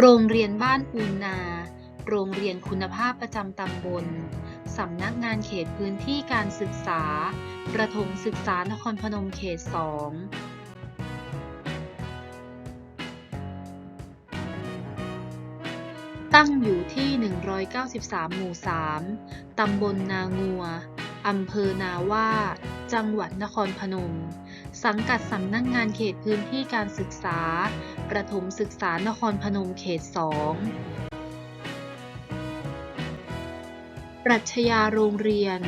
โรงเรียนบ้านอูนา โรงเรียนคุณภาพประจำตำบล สำนักงานเขตพื้นที่การศึกษา ประถมศึกษานครพนมเขต2ตั้งอยู่ที่ 193 หมู่ 3 ตำบลนางัว อำเภอนาว่า จังหวัดนครพนม สังกัดสำนักงงานเขตพื้นที่การศึกษา ประถมศึกษานครพนมเขต 2 ปรัชญาโรงเรียน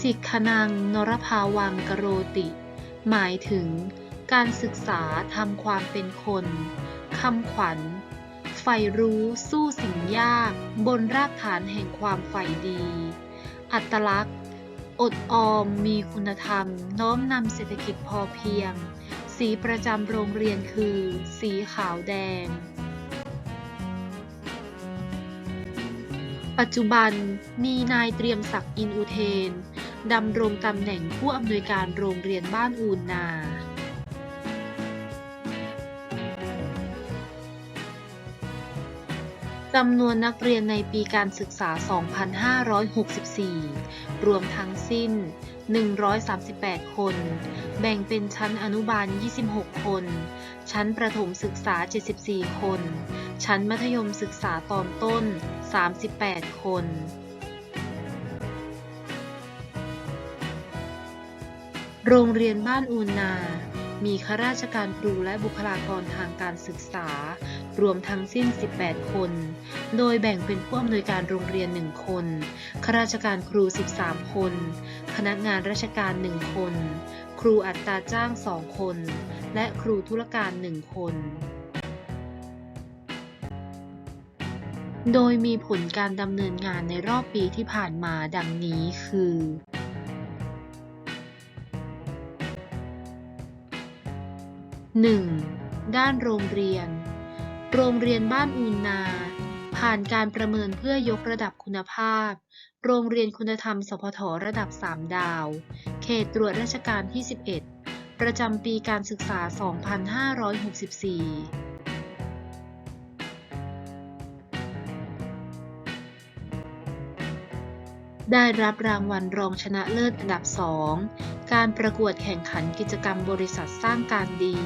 สิกขนังนรภาวังกโรติ หมายถึง การศึกษาทำความเป็นคนคำขวัญใฝ่รู้สู้สิ่งยาก บนรากฐานแห่งความใฝ่ดี อัตลักษณ์ อดออมมีคุณธรรม น้อมนำเศรษฐกิจพอเพียง สีประจำโรงเรียนคือ สีขาวแดง ปัจจุบันมีนายเตรียมศักดิ์อินอุเทนดำรงตำแหน่งผู้อำนวยการโรงเรียนบ้านอูนนา จำนวนนักเรียนในปีการศึกษา 2564 รวมทั้งสิ้น 138 คน แบ่งเป็นชั้นอนุบาล 26 คน ชั้นประถมศึกษา 74 คน ชั้นมัธยมศึกษาตอนต้น 38 คนโรงเรียนบ้านอูนา มีข้าราชการครูและบุคลากรทางการศึกษา รวมทั้งสิ้น 18 คน โดยแบ่งเป็นผู้อำนวยการโรงเรียน 1 คน ข้าราชการครู 13 คน พนักงานราชการ 1 คน ครูอัตราจ้าง 2 คน และครูธุรการ 1 คนโดยมีผลการดำเนินงานในรอบปีที่ผ่านมาดังนี้คือ 1. ด้านโรงเรียน โรงเรียนบ้านอูนนา ผ่านการประเมินเพื่อยกระดับคุณภาพ โรงเรียนคุณธรรม สพทระดับ 3 ดาว เขตตรวจราชการที่ 11 ประจำปีการศึกษา 2564ได้รับรางวัลรองชนะเลิศอันดับ 2 การประกวดแข่งขันกิจกรรมบริษัทสร้างการดี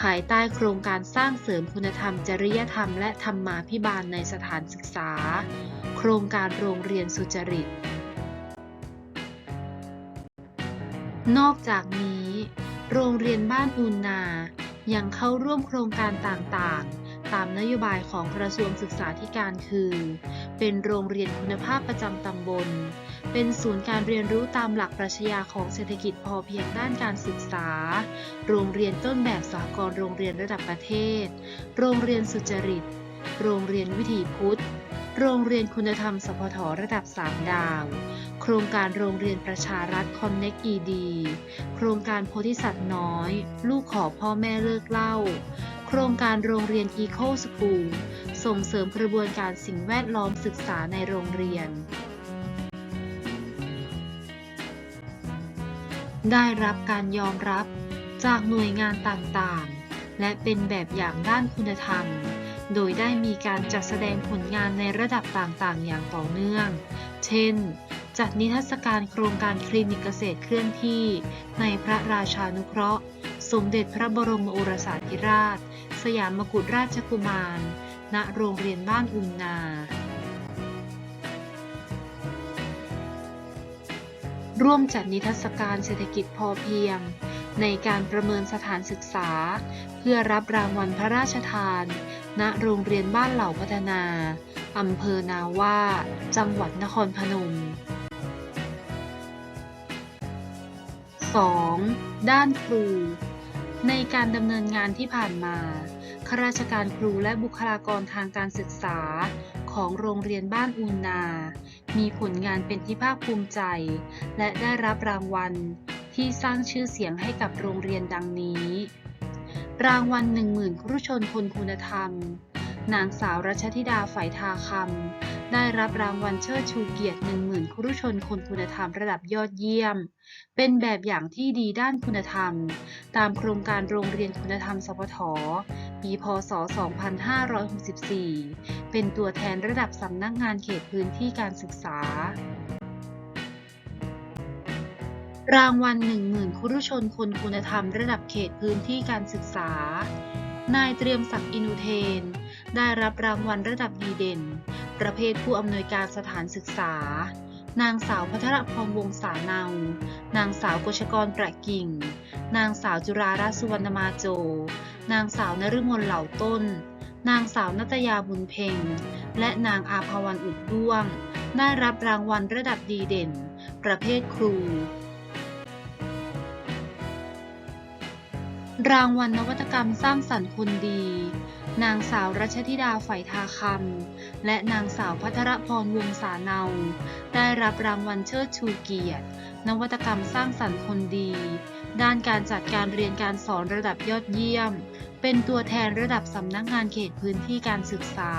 ภายใต้โครงการสร้างเสริมคุณธรรม จริยธรรม และธรรมาภิบาลในสถานศึกษา โครงการโรงเรียนสุจริต นอกจากนี้ โรงเรียนบ้านอูนนา ยังเข้าร่วมโครงการต่างๆ ตามนโยบายของกระทรวงศึกษาธิการคือ เป็นโรงเรียนคุณภาพประจำตำบล เป็นศูนย์การเรียนรู้ตามหลักปรัชญาของเศรษฐกิจพอเพียงด้านการศึกษา โรงเรียนต้นแบบสากลโรงเรียนระดับประเทศ โรงเรียนสุจริต โรงเรียนวิถีพุทธ โรงเรียนคุณธรรมสพทระดับ 3 ดาว โครงการโรงเรียนประชารัฐ Connect ED โครงการโพธิสัตว์น้อย ลูกขอพ่อแม่เลิกเล่า โครงการโรงเรียน Eco School ส่งเสริมกระบวนการสิ่งแวดล้อมศึกษาในโรงเรียน ได้รับการยอมรับจากหน่วยงานต่างๆ และเป็นแบบอย่างด้านคุณธรรม โดยได้มีการจัดแสดงผลงานในระดับต่างๆ อย่างต่อเนื่อง เช่น จัดนิทรรศการโครงการคลินิกเกษตรเคลื่อนที่ ในพระราชานุเคราะห์ สมเด็จพระบรมโอรสาธิราช สยามกุฎราชกุมาร ณ โรงเรียนบ้านอุนนา ร่วมจัดนิทรรศการเศรษฐกิจพอเพียง ในการประเมินสถานศึกษา เพื่อรับรางวัลพระราชทาน ณโรงเรียนบ้านเหล่าพัฒนาอำเภอนาว่า จังหวัดนครพนม 2. ด้านครู ในการดำเนินงานที่ผ่านมาข้าราชการครูและบุคลากรทางการศึกษาของโรงเรียนบ้านอูนนา มีผลงานเป็นที่ภาคภูมิใจ และได้รับรางวัลที่สร้างชื่อเสียงให้กับโรงเรียนดังนี้ รางวัล 10,000 ครุชนคนคุณธรรม นางสาวรัชธิดาไฝทาคำ ได้รับรางวัลเชิดชูเกียรติ10,000ครุชนคนคุณธรรมระดับยอดเยี่ยม เป็นแบบอย่างที่ดีด้านคุณธรรม ตามโครงการโรงเรียนคุณธรรมสพทปีพศ 2564 เป็นตัวแทนระดับสำนักงานเขตพื้นที่การศึกษารางวัล10,000 ครุชนคนคุณธรรมระดับเขตพื้นที่การศึกษา นายเตรียมศักดิ์อินุเทน ได้รับรางวัลระดับดีเด่น ประเภทผู้อำนวยการสถานศึกษา นางสาวพัทรพรวงศาเนา นางสาวกชกรประกิ่ง นางสาวจุราราสุวรรณมาโจ นางสาวนฤมลเหล่าต้น นางสาวนัตยาบุญเพ็ง และนางอาภาวันอุดด้วง ได้รับรางวัลระดับดีเด่น ประเภทครู รางวัลนวัตกรรมสร้างสรรค์คนดี นางสาวรัชธิดาไฝทาคำ และนางสาวพัทรพรวงศาเนา ได้รับรางวัลเชิดชูเกียรติ นวัตกรรมสร้างสรรค์คนดี ด้านการจัดการเรียนการสอนระดับยอดเยี่ยม เป็นตัวแทนระดับสำนักงานเขตพื้นที่การศึกษา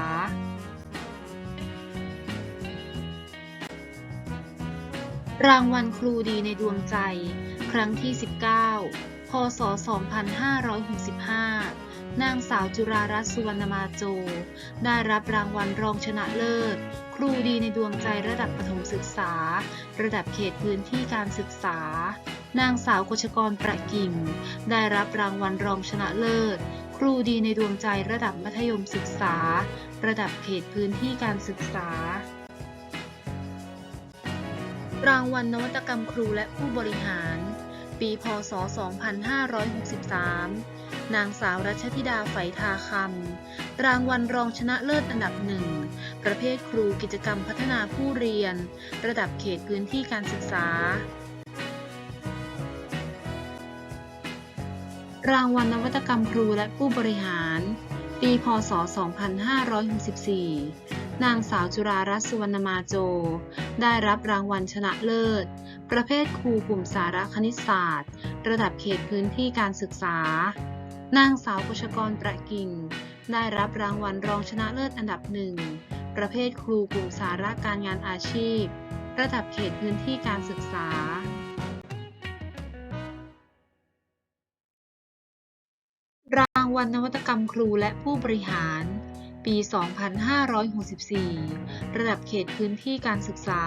รางวัลครูดีในดวงใจ ครั้งที่ 19 พศ 2565 นางสาวจุรารัตน์สุวรรณมาโจ ได้รับรางวัลรองชนะเลิศ ครูดีในดวงใจระดับประถมศึกษา ระดับเขตพื้นที่การศึกษา นางสาวกชกรประกิ่มได้รับรางวัลรองชนะเลิศ ครูดีในดวงใจระดับมัธยมศึกษา ระดับเขตพื้นที่การศึกษารางวัลนวัตกรรมครูและผู้บริหาร ปีพศ 2563 นางสาวรัชธิดาไฝทาคำ รางวัลรองชนะเลิศอันดับหนึ่ง ประเภทครูกิจกรรมพัฒนาผู้เรียน ระดับเขตพื้นที่การศึกษารางวัลนวัตกรรมครูและผู้บริหาร ปี พศ 2564 นางสาวจุรารัตน์สุวรรณมาโจ ได้รับรางวัลชนะเลิศ ประเภทครูกลุ่มสาระคณิตศาสตร์ ระดับเขตพื้นที่การศึกษา นางสาวกชกรประกิ่ง ได้รับรางวัลรองชนะเลิศอันดับหนึ่ง ประเภทครูกลุ่มสาระการงานอาชีพ ระดับเขตพื้นที่การศึกษารางวัลนวัตกรรมครูและผู้บริหาร ปี 2564 ระดับเขตพื้นที่การศึกษา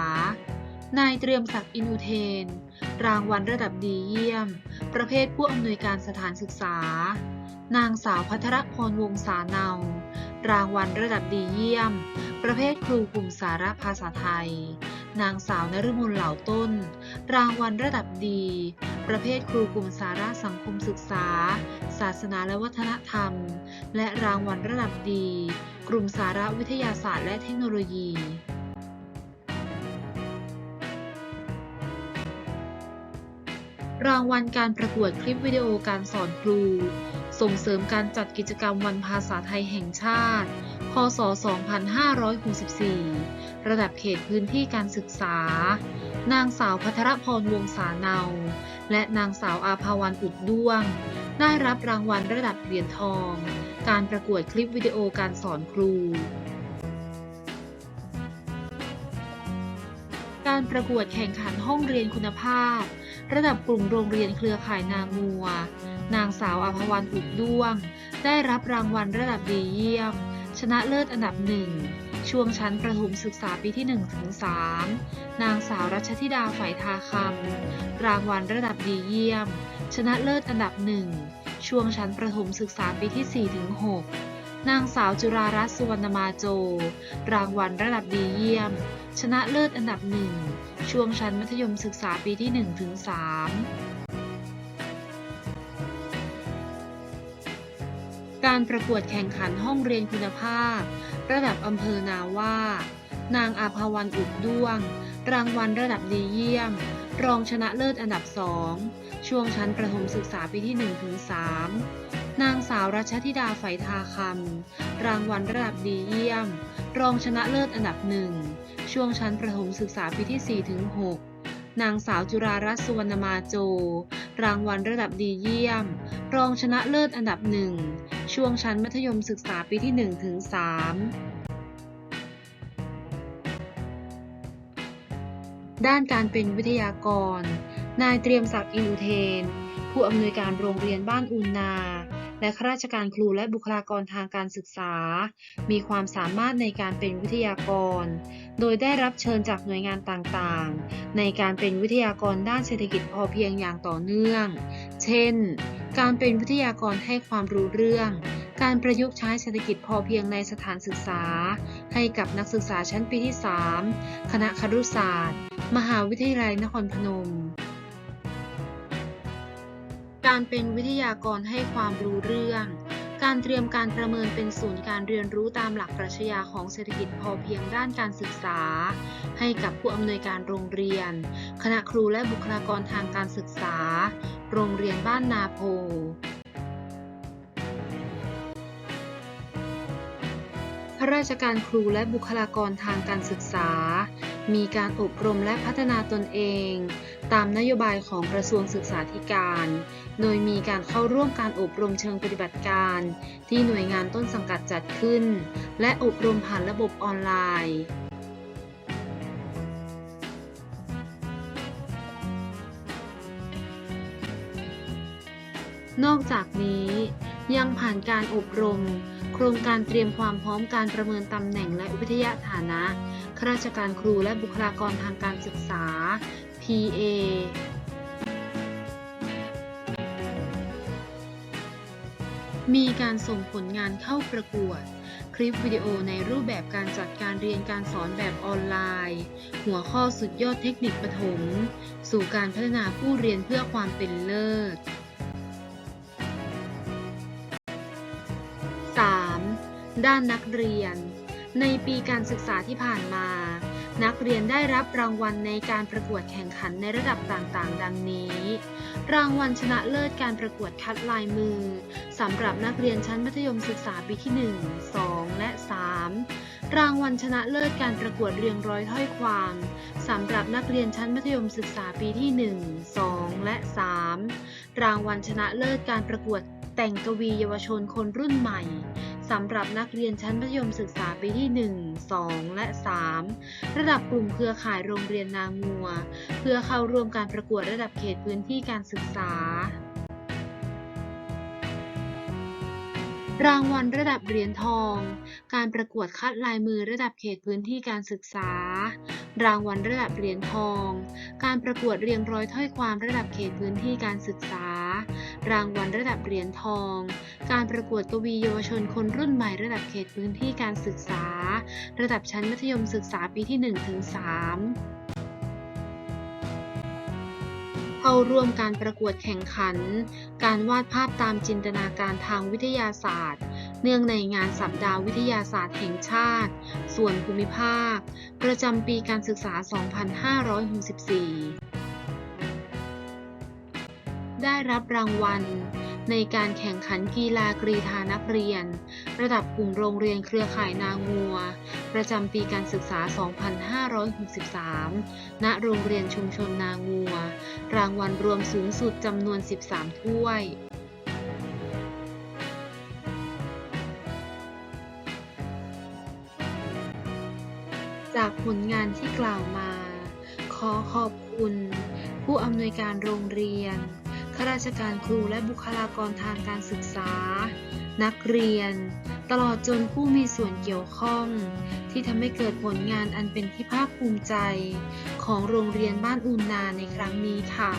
นายเตรียมศักดิ์อินูเทน รางวัลระดับดีเยี่ยม ประเภทผู้อำนวยการสถานศึกษา นางสาวพัทรพรวงศาเนา รางวัลระดับดีเยี่ยม ประเภทครูกลุ่มสาระภาษาไทย นางสาวนฤมลเหล่าต้น รางวัลระดับดี ประเภทครูกลุ่มสาระสังคมศึกษา ศาสนาและวัฒนธรรม และรางวัลระดับดี กลุ่มสาระวิทยาศาสตร์และเทคโนโลยี รางวัลการประกวดคลิปวิดีโอการสอนครู ส่งเสริมการจัดกิจกรรมวันภาษาไทยแห่งชาติ พศ 2564 ระดับเขตพื้นที่การศึกษา นางสาวพัทรพรวงศาเนา และนางสาวอาภาวันอุดด้วง ได้รับรางวัลระดับเหรียญทอง การประกวดคลิปวิดีโอการสอนครู การประกวดแข่งขันห้องเรียนคุณภาพ ระดับกลุ่มโรงเรียนเครือข่ายนางงัว นางสาวอภวันอุดด้วง ได้รับรางวัลระดับดีเยี่ยม ชนะเลิศอันดับหนึ่งช่วงชั้นประถมศึกษาปีที่1ถึง3นางสาวรัชธิดาไฝทาคำรางวัลระดับดีเยี่ยม ชนะเลิศอันดับหนึ่งช่วงชั้นประถมศึกษาปีที่4ถึง6นางสาวจุรารัตน์สุวรรณมาโจ รางวัลระดับดีเยี่ยม ชนะเลิศอันดับหนึ่งช่วงชั้นมัธยมศึกษาปีที่1ถึง3การประกวดแข่งขันห้องเรียนคุณภาพ ระดับอำเภอนาว่า นางอาภาวันอุดด้วง รางวัลระดับดีเยี่ยม รองชนะเลิศอันดับสองช่วงชั้นประถมศึกษาปีที่1ถึง3 นางสาวรัชธิดาไฝทาคำรางวัลระดับดีเยี่ยม รองชนะเลิศอันดับหนึ่ง ช่วงชั้นประถมศึกษาปีที่ 4 ถึง 6 นางสาวจุรารัตน์สุวรรณมาโจ รางวัลระดับดีเยี่ยม รองชนะเลิศอันดับหนึ่ง ช่วงชั้นมัธยมศึกษาปีที่ 1 ถึง 3ด้านการเป็นวิทยากร นายเตรียมศักดิ์อินอุเทน ผู้อำนวยการโรงเรียนบ้านอุนนา และข้าราชการครูและบุคลากรทางการศึกษา มีความสามารถในการเป็นวิทยากร โดยได้รับเชิญจากหน่วยงานต่างๆ ในการเป็นวิทยากรด้านเศรษฐกิจพอเพียงอย่างต่อเนื่อง เช่น การเป็นวิทยากรให้ความรู้เรื่อง การประยุกต์ใช้เศรษฐกิจพอเพียงในสถานศึกษา ให้กับนักศึกษาชั้นปีที่ 3 คณะครุศาสตร์ มหาวิทยาลัยนครพนม การเป็นวิทยากรให้ความรู้เรื่อง การเตรียมการประเมินเป็นศูนย์การเรียนรู้ตามหลักปรัชญาของเศรษฐกิจพอเพียงด้านการศึกษา ให้กับผู้อำนวยการโรงเรียน คณะครูและบุคลากรทางการศึกษา โรงเรียนบ้านนาโพข้าราชการครูและบุคลากรทางการศึกษา มีการอบรมและพัฒนาตนเอง ตามนโยบายของกระทรวงศึกษาธิการ โดยมีการเข้าร่วมการอบรมเชิงปฏิบัติการ ที่หน่วยงานต้นสังกัดจัดขึ้น และอบรมผ่านระบบออนไลน์นอกจากนี้ยังผ่านการอบรม โครงการเตรียมความพร้อมการประเมินตำแหน่งและวิทยาฐานะข้าราชการครูและบุคลากรทางการศึกษา PA มีการส่งผลงานเข้าประกวด คลิปวิดีโอในรูปแบบการจัดการเรียนการสอนแบบออนไลน์ หัวข้อสุดยอดเทคนิคปฐม สู่การพัฒนาผู้เรียนเพื่อความเป็นเลิศ ด้านนักเรียน ในปีการศึกษาที่ผ่านมา นักเรียนได้รับรางวัลในการประกวดแข่งขันในระดับต่างๆ ดังนี้ รางวัลชนะเลิศการประกวดคัดลายมือสำหรับนักเรียนชั้นมัธยมศึกษาปีที่ 1 2 และ 3 รางวัลชนะเลิศการประกวดเรียงร้อยถ้อยความสำหรับนักเรียนชั้นมัธยมศึกษาปีที่ 1 2 และ 3 รางวัลชนะเลิศการประกวดแต่งกวีเยาวชนคนรุ่นใหม่ สำหรับนักเรียนชั้นมัธยมศึกษาปีที่ 1 2 และ 3 ระดับกลุ่มเครือข่ายโรงเรียนนางัว เพื่อเข้าร่วมการประกวดระดับเขตพื้นที่การศึกษารางวัลระดับเหรียญทอง การประกวดคัดลายมือระดับเขตพื้นที่การศึกษา รางวัลระดับเหรียญทอง การประกวดเรียงร้อยถ้อยความระดับเขตพื้นที่การศึกษา รางวัลระดับเหรียญทอง การประกวดกวีเยาวชนคนรุ่นใหม่ระดับเขตพื้นที่การศึกษา ระดับชั้นมัธยมศึกษาปีที่1ถึง3เข้าร่วมการประกวดแข่งขัน การวาดภาพตามจินตนาการทางวิทยาศาสตร์ เนื่องในงานสัปดาห์วิทยาศาสตร์แห่งชาติ ส่วนภูมิภาค ประจำปีการศึกษา 2564 ได้รับรางวัล ในการแข่งขันกีฬากรีธานักเรียน ระดับกลุ่มโรงเรียนเครือข่ายนางัว ประจำปีการศึกษา 2563 ณ โรงเรียนชุมชนนางัว รางวัลรวมสูงสุดจำนวน 13 ถ้วยจากผลงานที่กล่าวมา ขอขอบคุณ ผู้อำนวยการโรงเรียน ข้าราชการครูและบุคลากรทางการศึกษา นักเรียน ตลอดจนผู้มีส่วนเกี่ยวข้อง ที่ทำให้เกิดผลงานอันเป็นที่ภาคภูมิใจ ของโรงเรียนบ้านอูนนาในครั้งนี้ค่ะ